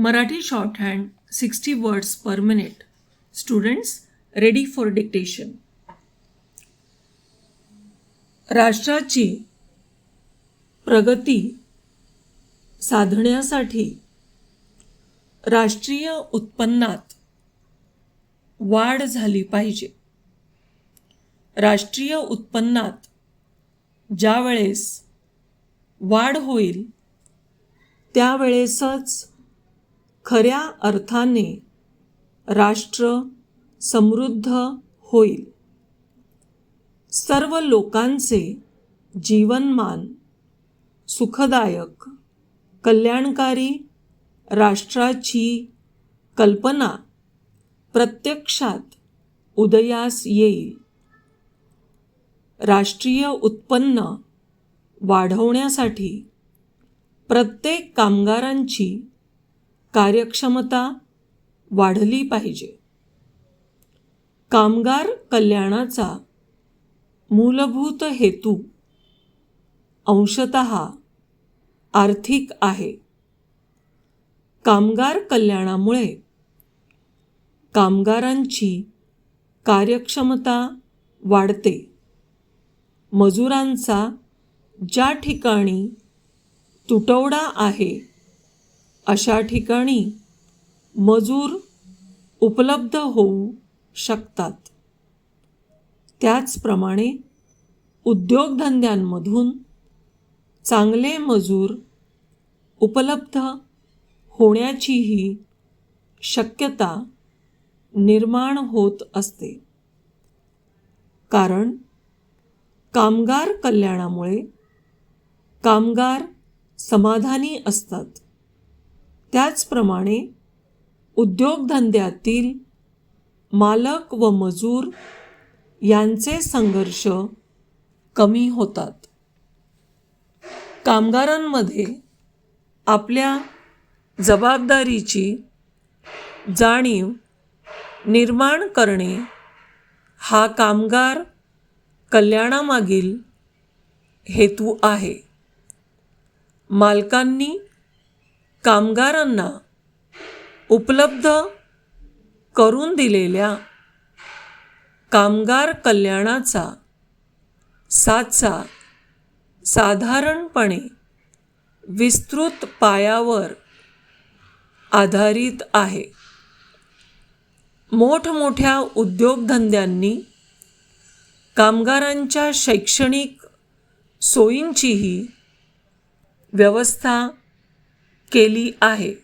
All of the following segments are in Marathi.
Marathi shorthand 60 words per minute. Students, ready for dictation. राष्ट्राची प्रगती साधण्यासाठी राष्ट्रीय उत्पन्नात वाढ झाली पाहिजे राष्ट्रीय उत्पन्नात ज्यावेळेस वाढ होईल त्यावेळेसच खऱ्या अर्थाने राष्ट्र समृद्ध होईल. सर्व लोकांचे जीवनमान सुखदायक कल्याणकारी राष्ट्राची कल्पना प्रत्यक्षात उदयास येईल. राष्ट्रीय उत्पन्न वाढवण्यासाठी प्रत्येक कामगारांची कार्यक्षमता वाढली पाहिजे. कामगार कल्याणाचा मूलभूत हेतू अंशत आर्थिक आहे. कामगार कल्याणामुळे कामगारांची कार्यक्षमता वाढते. मजुरांचा ज्या ठिकाणी तुटवडा आहे अशा ठिकाणी मजूर उपलब्ध होऊ शकतात. त्याचप्रमाणे उद्योगधंद्यांमधून चांगले मजूर उपलब्ध होण्याचीही शक्यता निर्माण होत असते. कारण कामगार कल्याणामुळे कामगार समाधानी असतात. त्याचप्रमाणे उद्योगधंद्यातील मालक व मजूर यांचे संघर्ष कमी होतात. कामगारांमध्ये आपल्या जबाबदारीची जाणीव निर्माण करणे हा कामगार कल्याणामागील हेतू आहे. मालकांनी कामगारांना उपलब्ध करून दिलेल्या कामगार कल्याणाचा साचा साधारणपणे विस्तृत पायावर आधारित आहे. मोठमोठ्या उद्योगधंद्यांनी कामगारांच्या शैक्षणिक सोयींचीही व्यवस्था केली आहे.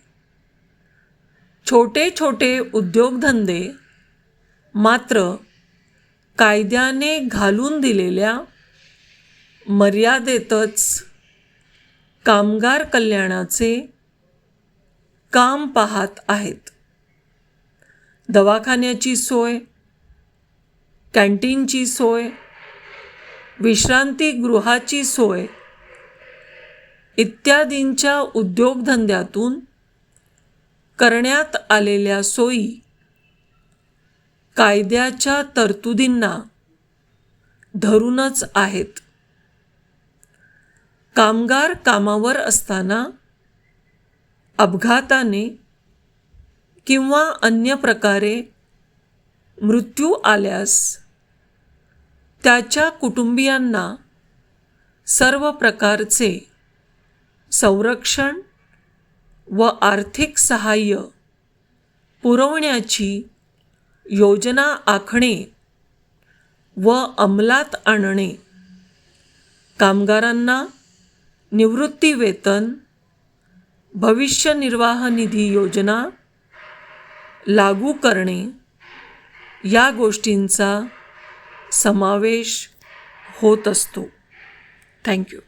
छोटे छोटे उद्योगधंदे मात्र कायद्याने घालून दिलेल्या मर्यादेतच कामगार कल्याणाचे काम पाहत आहेत. दवाखान्याची सोय कॅन्टीनची सोय विश्रांतीगृहाची सोय इत्यादींच्या उद्योगधंद्यातून करण्यात आलेल्या सोयी कायद्याच्या तरतुदींना धरूनच आहेत. कामगार कामावर असताना अपघाताने किंवा अन्य प्रकारे मृत्यू आल्यास त्याच्या कुटुंबियांना सर्व प्रकारचे संरक्षण व आर्थिक सहाय्य पुरवण्याची योजना आखणे व अंमलात आणणे. कामगारांना निवृत्तीवेतन भविष्य निर्वाह निधी योजना लागू करणे या गोष्टींचा समावेश होत असतो. थँक्यू.